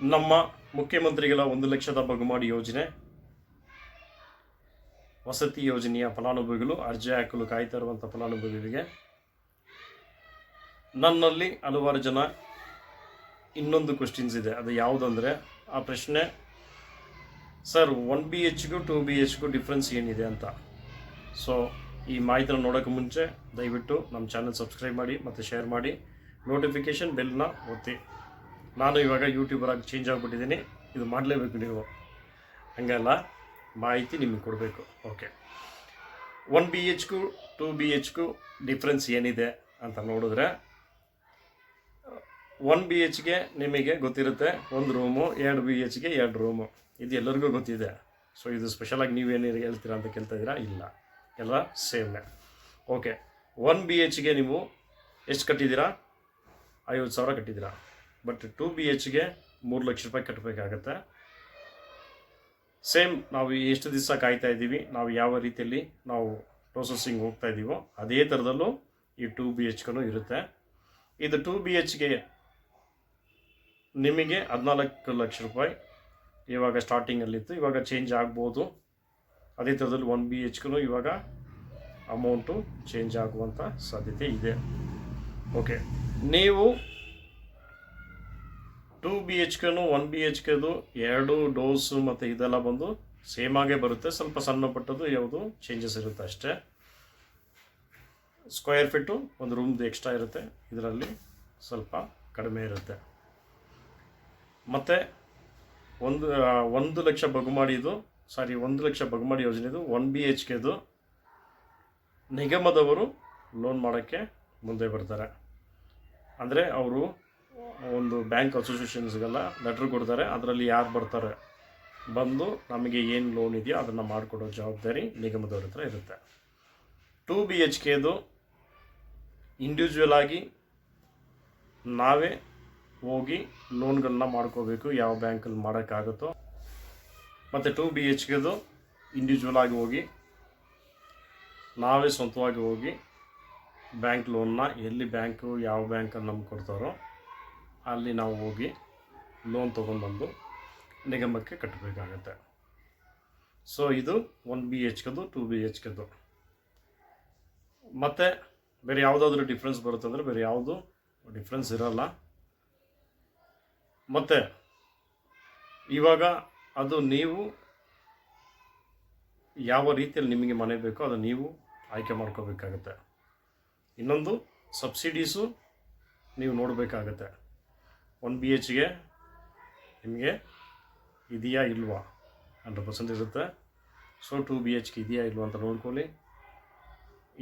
ನಮ್ಮ ಮುಖ್ಯಮಂತ್ರಿಗಳ ಒಂದು ಲಕ್ಷದ ಬಗುಮಾಡಿ ಯೋಜನೆ, ವಸತಿ ಯೋಜನೆಯ ಫಲಾನುಭವಿಗಳು ಅರ್ಜಿ ಹಾಕಲು ಕಾಯ್ತಾ ಫಲಾನುಭವಿಗಳಿಗೆ. ನನ್ನಲ್ಲಿ ಹಲವಾರು ಜನ ಇನ್ನೊಂದು ಕ್ವಶನ್ಸ್ ಇದೆ. ಅದು ಯಾವುದಂದರೆ, ಆ ಪ್ರಶ್ನೆ, ಸರ್ ಒನ್ ಬಿ ಎಚ್ಗೂ ಟು ಬಿ ಎಚ್ಗೂ ಡಿಫ್ರೆನ್ಸ್ ಏನಿದೆ ಅಂತ? ಸೊ ಈ ಮಾಹಿತಿನ ನೋಡೋಕ್ಕೆ ಮುಂಚೆ ದಯವಿಟ್ಟು ನಮ್ಮ ಚಾನಲ್ ಸಬ್ಸ್ಕ್ರೈಬ್ ಮಾಡಿ ಮತ್ತು ಶೇರ್ ಮಾಡಿ. ನೋಟಿಫಿಕೇಷನ್ ಬೆಲ್ನ ಒತ್ತಿ. ನಾನು ಇವಾಗ ಯೂಟ್ಯೂಬರ್ ಆಗಿ ಚೇಂಜ್ ಆಗಿಬಿಟ್ಟಿದ್ದೀನಿ. ಇದು ಮಾಡಲೇಬೇಕು ನೀವು. ಹಂಗಲ್ಲ ಮಾಹಿತಿ ನಿಮಗೆ ಕೊಡಬೇಕು. ಓಕೆ ಒನ್ ಬಿ ಎಚ್ಗೂ ಟು ಬಿ ಎಚ್ಗೂ ಡಿಫ್ರೆನ್ಸ್ ಏನಿದೆ ಅಂತ ನೋಡಿದ್ರೆ ಒನ್ ಬಿ ಎಚ್ಗೆ ನಿಮಗೆ ಗೊತ್ತಿರುತ್ತೆ, ಒಂದು ರೂಮು ಎರಡು ಬಿ ಎಚ್ಗೆ ಎರಡು ರೂಮು ಇದು ಎಲ್ಲರಿಗೂ ಗೊತ್ತಿದೆ. ಸೊ ಇದು ಸ್ಪೆಷಲಾಗಿ ನೀವೇನು ಹೇಳ್ತೀರಾ ಅಂತ ಕೇಳ್ತಾ ಇದ್ದೀರಾ? ಇಲ್ಲ. ಎಲ್ಲ ಸೇಮೇ ಓಕೆ ಒನ್ ಬಿ ಎಚ್ಗೆ ನೀವು ಎಷ್ಟು ಕಟ್ಟಿದ್ದೀರಾ? ಐವತ್ತು ಸಾವಿರ ಕಟ್ಟಿದ್ದೀರಾ. ಬಟ್ ಟು ಬಿ ಎಚ್ಗೆ ಮೂರು ಲಕ್ಷ ರೂಪಾಯಿ ಕಟ್ಟಬೇಕಾಗತ್ತೆ ಸೇಮ್ ನಾವು ಎಷ್ಟು ದಿವಸ ಕಾಯ್ತಾ ಇದ್ದೀವಿ, ನಾವು ಯಾವ ರೀತಿಯಲ್ಲಿ ನಾವು ಪ್ರೊಸೆಸಿಂಗ್ ಹೋಗ್ತಾ ಇದ್ದೀವೋ ಅದೇ ಥರದಲ್ಲೂ ಈ ಟು ಬಿ ಎಚ್ಗೂ ಇರುತ್ತೆ. ಇದು ಟು ಬಿ ಎಚ್ಗೆ ನಿಮಗೆ ಹದಿನಾಲ್ಕು ಲಕ್ಷ ರೂಪಾಯಿ ಇವಾಗ ಸ್ಟಾರ್ಟಿಂಗಲ್ಲಿತ್ತು ಇವಾಗ ಚೇಂಜ್ ಆಗ್ಬೋದು. ಅದೇ ಥರದಲ್ಲಿ ಒನ್ ಬಿ ಎಚ್ಗೂ ಇವಾಗ ಅಮೌಂಟು ಚೇಂಜ್ ಆಗುವಂಥ ಸಾಧ್ಯತೆ ಇದೆ. ಓಕೆ ನೀವು ಟು ಬಿ ಎಚ್ ಕೆನು ಒನ್ ಬಿ ಎಚ್ ಕೆದು ಎರಡು ಡೋಸು ಮತ್ತು ಇದೆಲ್ಲ ಬಂದು ಸೇಮ್ ಆಗೇ ಬರುತ್ತೆ. ಸ್ವಲ್ಪ ಸಣ್ಣ ಪಟ್ಟದ್ದು ಯಾವುದು ಚೇಂಜಸ್ ಇರುತ್ತೆ ಅಷ್ಟೇ. ಸ್ಕ್ವೇರ್ ಫೀಟು ಒಂದು ರೂಮ್ದು ಎಕ್ಸ್ಟ್ರಾ ಇರುತ್ತೆ. ಇದರಲ್ಲಿ ಸ್ವಲ್ಪ ಕಡಿಮೆ ಇರುತ್ತೆ. ಮತ್ತು ಒಂದು ಒಂದು ಲಕ್ಷ ಬಗುಮಾಡಿದು ಸಾರಿ ಒಂದು ಲಕ್ಷ ಬಗುಮಾಡಿ ಯೋಜನೆದು ಒನ್ ಬಿ ಎಚ್ ಕೆದು ನಿಗಮದವರು ಲೋನ್ ಮಾಡೋಕ್ಕೆ ಮುಂದೆ ಬರ್ತಾರೆ. ಅಂದರೆ ಅವರು ಒಂದು ಬ್ಯಾಂಕ್ ಅಸೋಸಿಯೇಷನ್ಸ್ಗೆಲ್ಲ ಲೆಟ್ರ್ ಕೊಡ್ತಾರೆ. ಅದರಲ್ಲಿ ಯಾರು ಬರ್ತಾರೆ ಬಂದು ನಮಗೆ ಏನು ಲೋನ್ ಇದೆಯೋ ಅದನ್ನು ಮಾಡಿಕೊಡೋ ಜವಾಬ್ದಾರಿ ನಿಗಮದವ್ರ ಹತ್ರ ಇರುತ್ತೆ. ಟು ಬಿ ಎಚ್ ಕೆದು ಇಂಡಿವಿಜುವಲ್ ಆಗಿ ನಾವೇ ಹೋಗಿ ಲೋನ್ಗಳನ್ನ ಮಾಡ್ಕೋಬೇಕು. ಯಾವ ಬ್ಯಾಂಕಲ್ಲಿ ಮಾಡೋಕ್ಕಾಗುತ್ತೋ. ಮತ್ತು ಟು ಬಿ ಎಚ್ ಕೆದು ಇಂಡಿವಿಜುವಲ್ ಆಗಿ ಹೋಗಿ ನಾವೇ ಸ್ವಂತವಾಗಿ ಹೋಗಿ ಬ್ಯಾಂಕ್ ಲೋನ್ನ ಎಲ್ಲಿ ಬ್ಯಾಂಕು ಯಾವ ಬ್ಯಾಂಕಲ್ಲಿ ನಮ್ಗೆ ಕೊಡ್ತಾರೋ ಅಲ್ಲಿ ನಾವು ಹೋಗಿ ಲೋನ್ ತೊಗೊಂಡ್ಬಂದು ನಿಗಮಕ್ಕೆ ಕಟ್ಟಬೇಕಾಗತ್ತೆ. ಸೊ ಇದು ಒನ್ ಬಿ ಎಚ್ ಕೆದು ಟು ಬಿ ಎಚ್ ಕೆದು ಮತ್ತು ಬೇರೆ ಯಾವುದಾದ್ರೂ ಡಿಫ್ರೆನ್ಸ್ ಬರುತ್ತೆ ಅಂದರೆ ಬೇರೆ ಯಾವುದು ಡಿಫ್ರೆನ್ಸ್ ಇರಲ್ಲ. ಮತ್ತು ಇವಾಗ ಅದು ನೀವು ಯಾವ ರೀತಿಯಲ್ಲಿ ನಿಮಗೆ ಮನೆ ಬೇಕೋ ಅದು ನೀವು ಆಯ್ಕೆ ಮಾಡ್ಕೋಬೇಕಾಗತ್ತೆ. ಇನ್ನೊಂದು ಸಬ್ಸಿಡೀಸು ನೀವು ನೋಡಬೇಕಾಗತ್ತೆ. ಒನ್ ಬಿ ಎಚ್ಗೆ ನಿಮಗೆ ಇದೆಯಾ ಇಲ್ವಾ? ಹಂಡ್ರೆಡ್ ಪರ್ಸೆಂಟ್ ಇರುತ್ತೆ. ಸೊ ಟು ಬಿ ಎಚ್ಗೆ ಇದೆಯಾ ಇಲ್ವಾ ಅಂತ ನೋಡ್ಕೊಳ್ಳಿ.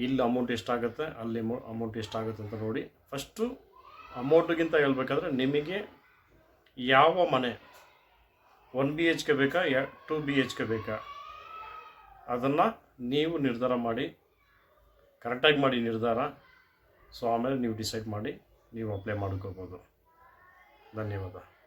ಇಲ್ಲಿ ಅಮೌಂಟ್ ಎಷ್ಟಾಗುತ್ತೆ, ಅಲ್ಲಿ ಅಮೌಂಟ್ ಎಷ್ಟಾಗುತ್ತೆ ಅಂತ ನೋಡಿ. ಫಸ್ಟು ಅಮೌಂಟ್ಗಿಂತ ಹೇಳ್ಬೇಕಾದ್ರೆ ನಿಮಗೆ ಯಾವ ಮನೆ ಒನ್ ಬಿ ಎಚ್ಗೆ ಬೇಕಾ, ಯಾ ಟು ಬಿ ಎಚ್ಗೆ ಬೇಕಾ? ಅದನ್ನು ನೀವು ನಿರ್ಧಾರ ಮಾಡಿ. ಕರೆಕ್ಟಾಗಿ ಮಾಡಿ ನಿರ್ಧಾರ. ಸೊ ಆಮೇಲೆ ನೀವು ಡಿಸೈಡ್ ಮಾಡಿ, ನೀವು ಅಪ್ಲೈ ಮಾಡ್ಕೋಬೋದು. धन्यवाद।